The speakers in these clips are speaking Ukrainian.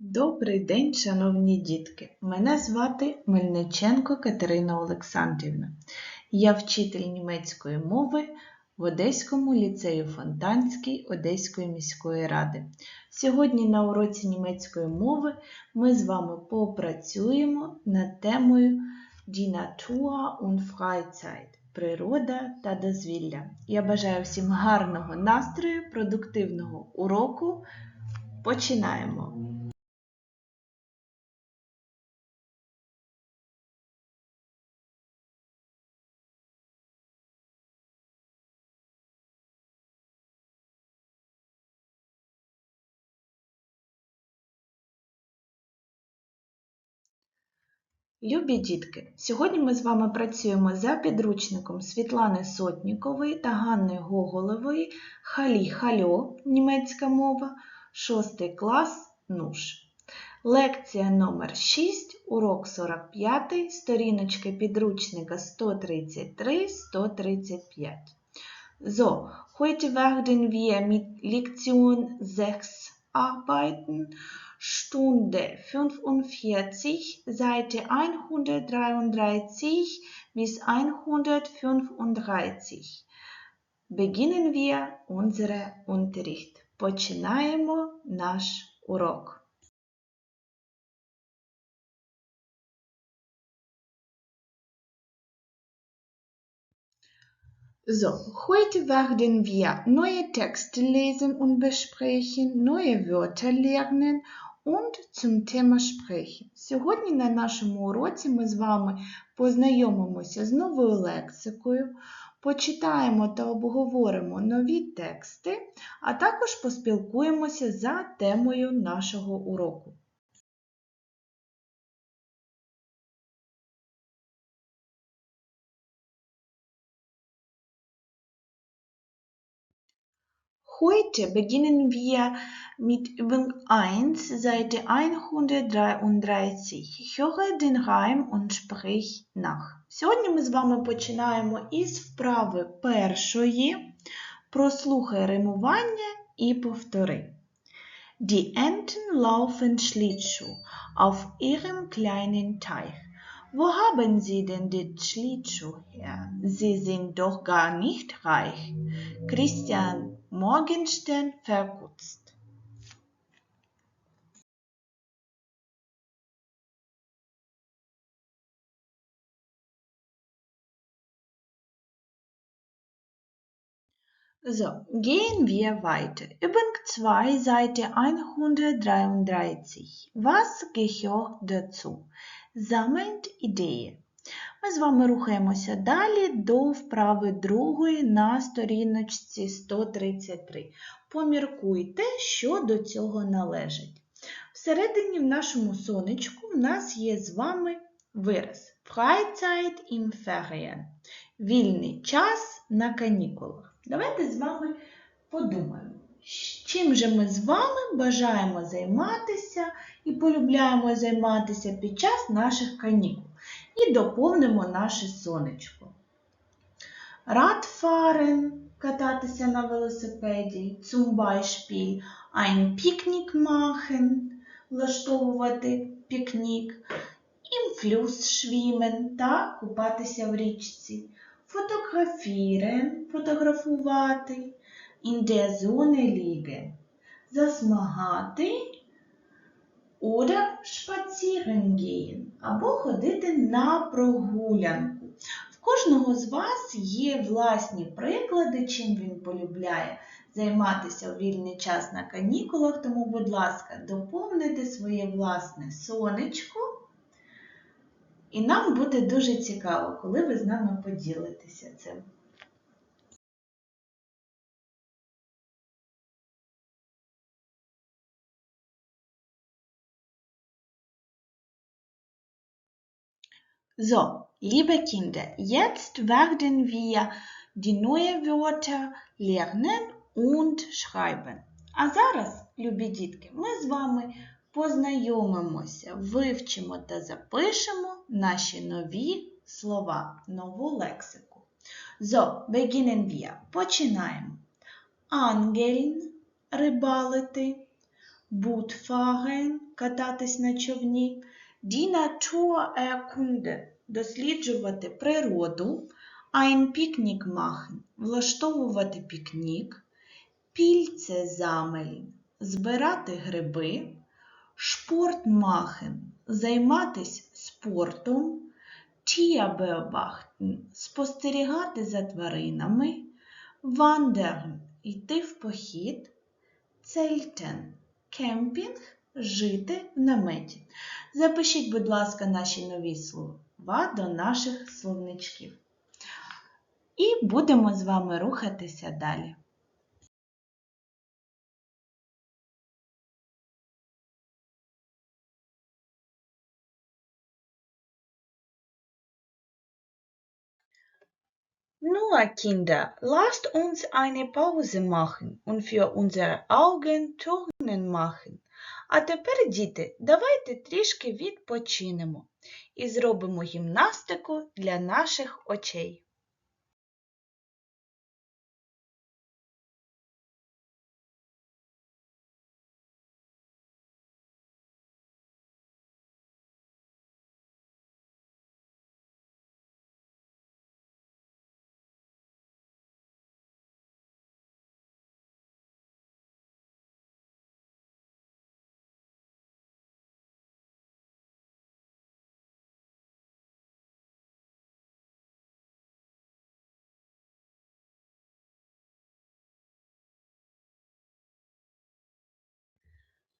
Добрий день, шановні дітки! Мене звати Мельниченко Катерина Олександрівна. Я вчитель німецької мови в Одеському ліцею Фонтанській Одеської міської ради. Сьогодні на уроці німецької мови ми з вами попрацюємо над темою Die Natur und Freizeit – природа та дозвілля. Я бажаю всім гарного настрою, продуктивного уроку. Починаємо! Любі дітки, сьогодні ми з вами працюємо за підручником Світлани Сотнікової та Ганни Гоголової Халі Хальо німецька мова, 6 клас НУШ. Лекція номер 6, урок 45, сторіночки підручника 133-135. So, heute werden wir mit Lektion 6 arbeiten. Stunde 45, Seite 133 bis 135. Beginnen wir unseren Unterricht. Починаємо наш урок. So, heute werden wir neue Texte lesen und besprechen, neue Wörter lernen und zum Thema sprechen. Сьогодні на нашому уроці ми з вами познайомимося з новою лексикою, почитаємо та обговоримо нові тексти, а також поспілкуємося за темою нашого уроку. Heute beginnen wir mit Übung 1, Seite 133. Höre den Reim und sprich nach. Сьогодні ми з вами починаємо із вправи першої. Прослухай римування і повтори. Die Enten laufen Schlittschuh auf ihrem kleinen Teich. Wo haben Sie denn den Schlittschuh her? Sie sind doch gar nicht reich. Christian Morgenstern verkürzt. So, gehen wir weiter. Übung 2, Seite 133. Was gehört dazu? Sammelt Ideen. Ми з вами рухаємося далі до вправи другої на сторіночці 133. Поміркуйте, що до цього належить. Всередині в нашому сонечку в нас є з вами вираз Freizeit im Ferien. Вільний час на канікулах. Давайте з вами подумаємо, чим же ми з вами бажаємо займатися і полюбляємо займатися під час наших канікул. І доповнимо наше сонечко. Radfahren – кататися на велосипеді, zum Beispiel ein Picknick влаштовувати пікнік, im Fluss та купатися в річці, fotografieren – фотографувати, in der засмагати oder spazieren gehen або ходити на прогулянку. В кожного з вас є власні приклади, чим він полюбляє займатися у вільний час на канікулах, тому, будь ласка, доповнити своє власне сонечко. І нам буде дуже цікаво, коли ви з нами поділитеся цим. So, liebe Kinder, jetzt werden wir die neuen Wörter lernen und schreiben. А зараз, любі дітки, ми з вами познайомимося, вивчимо та запишемо наші нові слова, нову лексику. So, beginnen wir. Починаємо. Angeln – рибалити, Bootfahren – кататись на човні, Natur erkunde – досліджувати природу, ein Picknick machen – влаштовувати пікнік, Pilze sammeln – збирати гриби, Sport machen – займатись спортом, Tier beobachten – спостерігати за тваринами, Wandern – йти в похід, Zelten – кемпінг – жити в наметі. Запишіть, будь ласка, наші нові слова до наших словничків. І будемо з вами рухатися далі. Nur, Kinder, lasst uns eine Pause machen und für unsere Augen Turnen machen. А тепер, діти, давайте трішки відпочинемо і зробимо гімнастику для наших очей.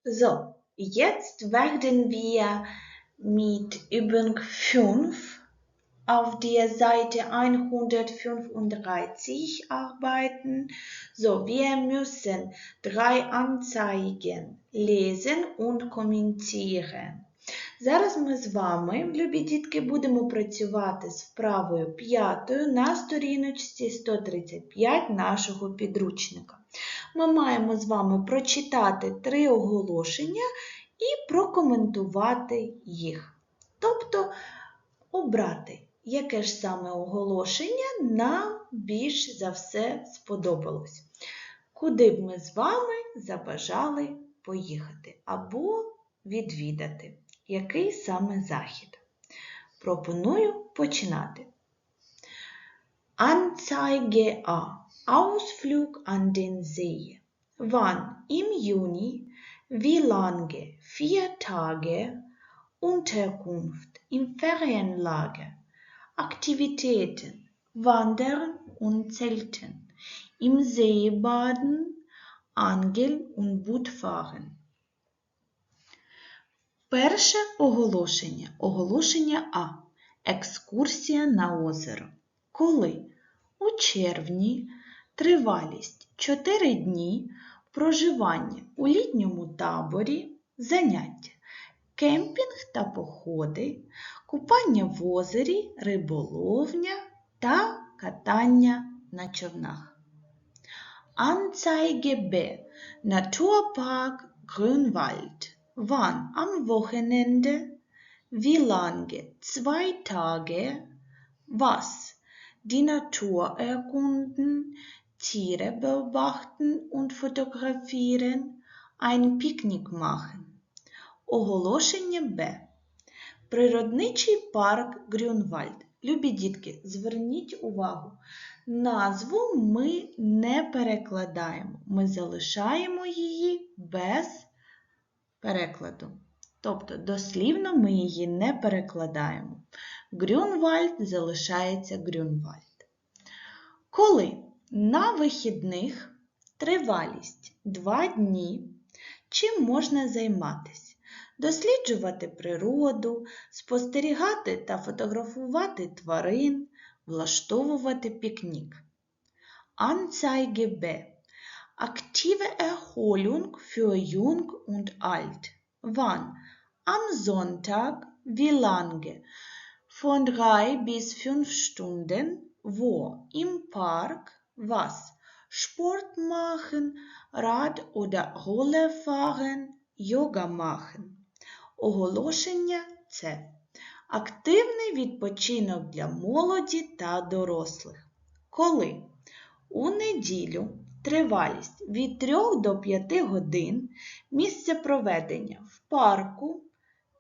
So, jetzt werden wir mit Übung 5 auf der Seite 135 arbeiten. So, wir müssen drei Anzeigen lesen und kommentieren. Зараз ми з вами, любі дітки, будемо працювати з вправою п'ятою на сторіночці 135 нашого підручника. Ми маємо з вами прочитати три оголошення і прокоментувати їх. Тобто обрати, яке ж саме оголошення нам більш за все сподобалось. Куди б ми з вами забажали поїхати або відвідати який саме захід. Пропоную починати. Anzeige A. Ausflug an den See. Wann? Im Juni. Wie lange? Vier Tage. Unterkunft im Ferienlager. Aktivitäten. Wandern und Zelten. Im See baden, Angeln und Bootfahren. Перше оголошення. Оголошення А. Екскурсія на озеро. Коли? У червні тривалість 4 дні проживання у літньому таборі, заняття, кемпінг та походи, купання в озері, риболовня та катання на човнах. Anzeige. Naturpark Grünwald. Wann? Am Wochenende? Wie lange? Zwei Tage? Was? Die Natur erkunden, Tiere beobachten und fotografieren, ein Picknick machen. Оголошення Б. Природничий парк Грюнвальд. Любі дітки, зверніть увагу. Назву ми не перекладаємо. Ми залишаємо її без перекладу. Тобто, дослівно ми її не перекладаємо. Грюнвальд залишається Грюнвальд. Коли на вихідних тривалість 2 дні, чим можна займатися? Досліджувати природу, спостерігати та фотографувати тварин, влаштовувати пікнік. Anzeige B. Aktive Erholung für Jung und Alt. Wann? Am Sonntag. Wie lange? Von drei bis fünf Stunden. Wo? Im Park. Was? Sport machen, Rad oder Roller fahren, Yoga machen. Оголошення це активний відпочинок для молоді та дорослих. Коли? У неділю тривалість від 3 до 5 годин, місце проведення в парку,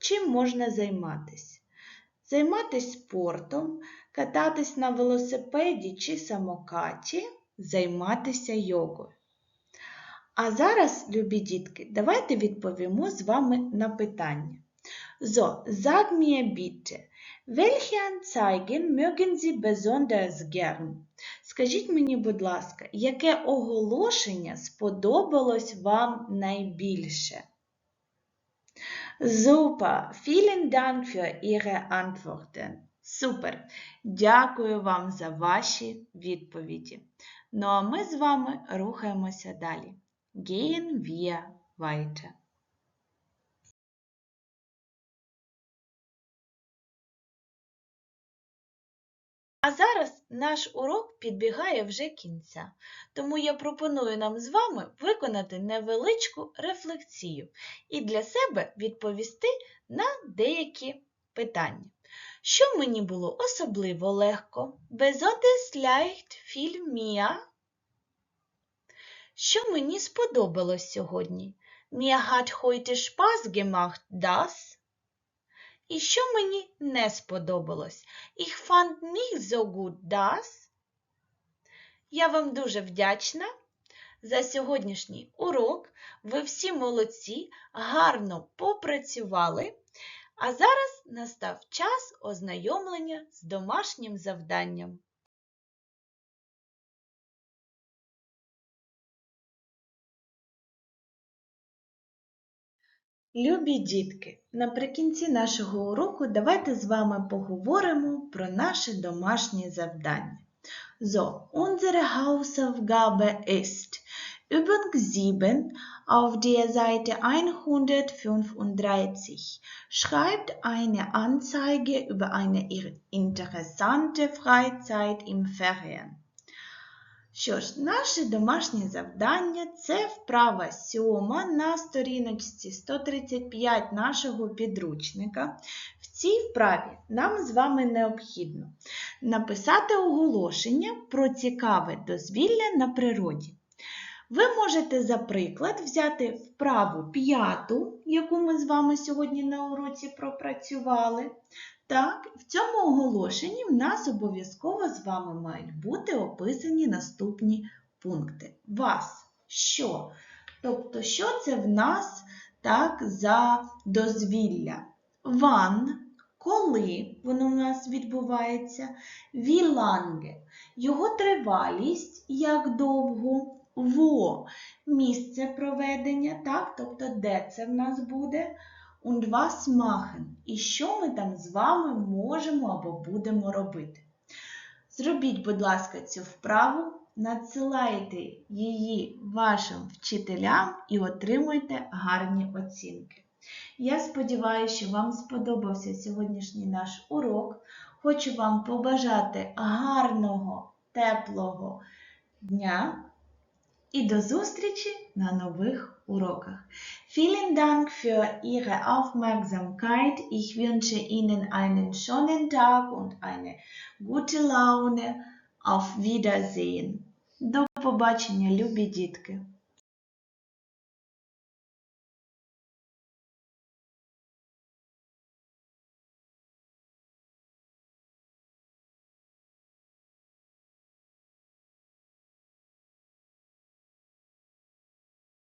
чим можна займатися. Займатися спортом, кататись на велосипеді чи самокаті, займатися йогою. А зараз, любі дітки, давайте відповімо з вами на питання. So, sag mir bitte, welche Anzeigen mögen Sie besonders gern? Скажіть мені, будь ласка, яке оголошення сподобалось вам найбільше? Super, vielen Dank für Ihre Antworten. Супер! Дякую вам за ваші відповіді. Ну а ми з вами рухаємося далі. Gehen wir weiter. А зараз наш урок підбігає вже кінця, тому я пропоную нам з вами виконати невеличку рефлексію і для себе відповісти на деякі питання. Що мені було особливо легко? Besonders leicht mir. Що мені сподобалось сьогодні? Mir hat heute Spaß gemacht, das. І що мені не сподобалось? Ich fand nicht so gut das. Я вам дуже вдячна за сьогоднішній урок. Ви всі молодці, гарно попрацювали. А зараз настав час ознайомлення з домашнім завданням. Любі дітки, наприкінці нашого уроку давайте з вами поговоримо про наше домашнє завдання. So, unsere Hausaufgabe ist Übung 7 auf der Seite 135. Schreibt eine Anzeige über eine interessante Freizeit im Ferien. Що ж, наше домашнє завдання це вправа сьома на сторіночці 135 нашого підручника. В цій вправі нам з вами необхідно написати оголошення про цікаве дозвілля на природі. Ви можете, за приклад, взяти вправу п'яту, яку ми з вами сьогодні на уроці пропрацювали. Так, в цьому оголошенні в нас обов'язково з вами мають бути описані наступні пункти. Вас що? Тобто, що це в нас так за дозвілля? Ван, коли воно в нас відбувається, віланге, його тривалість, як довго, во, місце проведення, так, тобто, де це в нас буде? Und was machen. І що ми там з вами можемо або будемо робити. Зробіть, будь ласка, цю вправу, надсилайте її вашим вчителям і отримуйте гарні оцінки. Я сподіваюся, що вам сподобався сьогоднішній наш урок. Хочу вам побажати гарного, теплого дня і до зустрічі на нових уроках. Vielen Dank für Ihre Aufmerksamkeit. Ich wünsche Ihnen einen schönen Tag und eine gute Laune. Auf Wiedersehen. До побачення, любі дітки!